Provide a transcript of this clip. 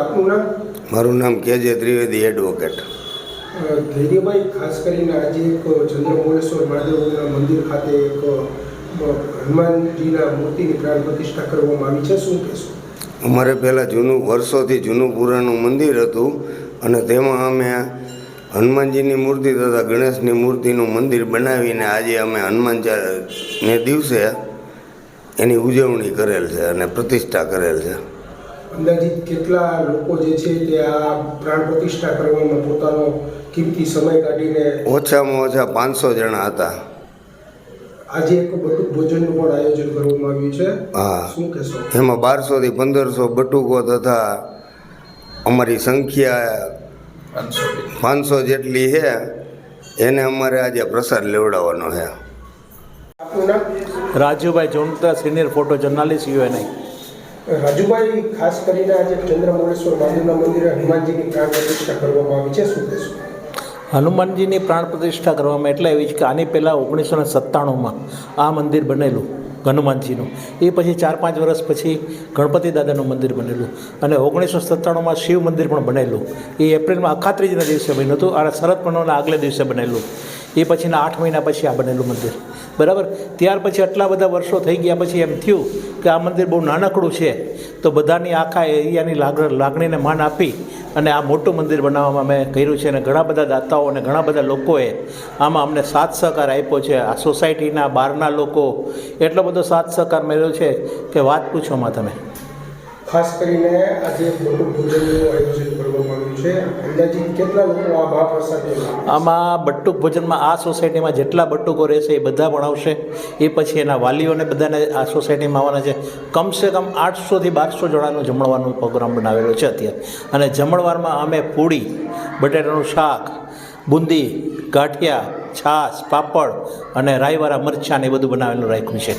આપનું નામ? મારું નામ કેજે ત્રિવેદી એડવોકેટ ધૈર્યભાઈ ખાસ કરીને આજે એક ચંદ્રમોળેશ્વર મહાદેવના મંદિર ખાતે એક હનુમાનજીના મૂર્તિની પ્રાણ પ્રતિષ્ઠા કરવામાં આવી છે. શું કહેશો? અમારે પહેલાં જૂનું વર્ષોથી જૂનું પુરાણું મંદિર હતું અને તેમાં અમે હનુમાનજીની મૂર્તિ તથા ગણેશની મૂર્તિનું મંદિર બનાવીને આજે અમે હનુમાન ને દિવસે એની ઉજવણી કરેલ છે અને પ્રતિષ્ઠા કરેલ છે. અંદાજિત કેટલા લોકો જે છે તે આ પ્રાણ પ્રતિષ્ઠા કરવામાં પોતાનો કિંમતી સમય કાઢીને ઓછામાં ઓછા પાંચસો જણા હતા. આજે એક બટુક ભોજનનું પણ આયોજન કરવામાં આવ્યું છે. હા. શું કહેશો? એમાં બારસોથી પંદરસો બટુકો તથા અમારી સંખ્યા પાંચસો જેટલી. છે. એને અમારે આજે પ્રસાદ લેવડાવવાનો છે. Rajubhai જોનતા senior photo journalist UNI Rajubhai, ખાસ કરીને આજે ચંદ્રમોળેશ્વર મહાદેવના મંદિરે હનુમાનજીની પ્રાણ પ્રતિષ્ઠા કરવામાં આવી છે. શું કહેશું? હનુમાનજીની પ્રાણ પ્રતિષ્ઠા કરવામાં એટલે એવી છે કે આની પહેલાં ઓગણીસો ને સત્તાણુંમાં આ મંદિર બનેલું, હનુમાનજીનું. એ પછી ચાર પાંચ વર્ષ પછી ગણપતિ દાદાનું મંદિર બનેલું. અને ઓગણીસો સત્તાણુંમાં શિવ મંદિર પણ બનેલું. એ એપ્રિલમાં અખાત્રીજના દિવસે બન્યું હતું અને શરદ પૂર્ણિમાના આગલે દિવસે બનેલું. એ પછીના આઠ મહિના પછી આ બનેલું મંદિર. બરાબર? ત્યાર પછી આટલા બધા વર્ષો થઈ ગયા પછી એમ થયું કે આ મંદિર બહુ નાનકડું છે. તો બધાની આખા એરિયાની લાગ લાગણીને માન આપી અને આ મોટું મંદિર બનાવવામાં મેં કર્યું છે અને ઘણા બધા દાતાઓ અને ઘણા બધા લોકોએ આમાં અમને સાથ સહકાર આપ્યો છે. આ સોસાયટીના બહારના લોકો એટલો બધો સાથ સહકાર મળ્યો છે કે વાત પૂછોમાં તમે. ખાસ કરીને આજે મોટું આમાં બટુક ભોજનમાં આ સોસાયટીમાં જેટલા બટુકો રહેશે એ બધા ભણાવશે એ પછી એના વાલીઓને બધાને આ સોસાયટીમાં આવવાના છે. કમસે કમ આઠસોથી બારસો જણાનું જમણવાનું પ્રોગ્રામ બનાવેલો છે અત્યારે. અને જમણવારમાં અમે પૂડી, બટેટાનું શાક, બુંદી, ગાંઠિયા, છાશ, પાપડ અને રાઈવાળા મરચાં ને એ બધું બનાવેલું રાખ્યું છે.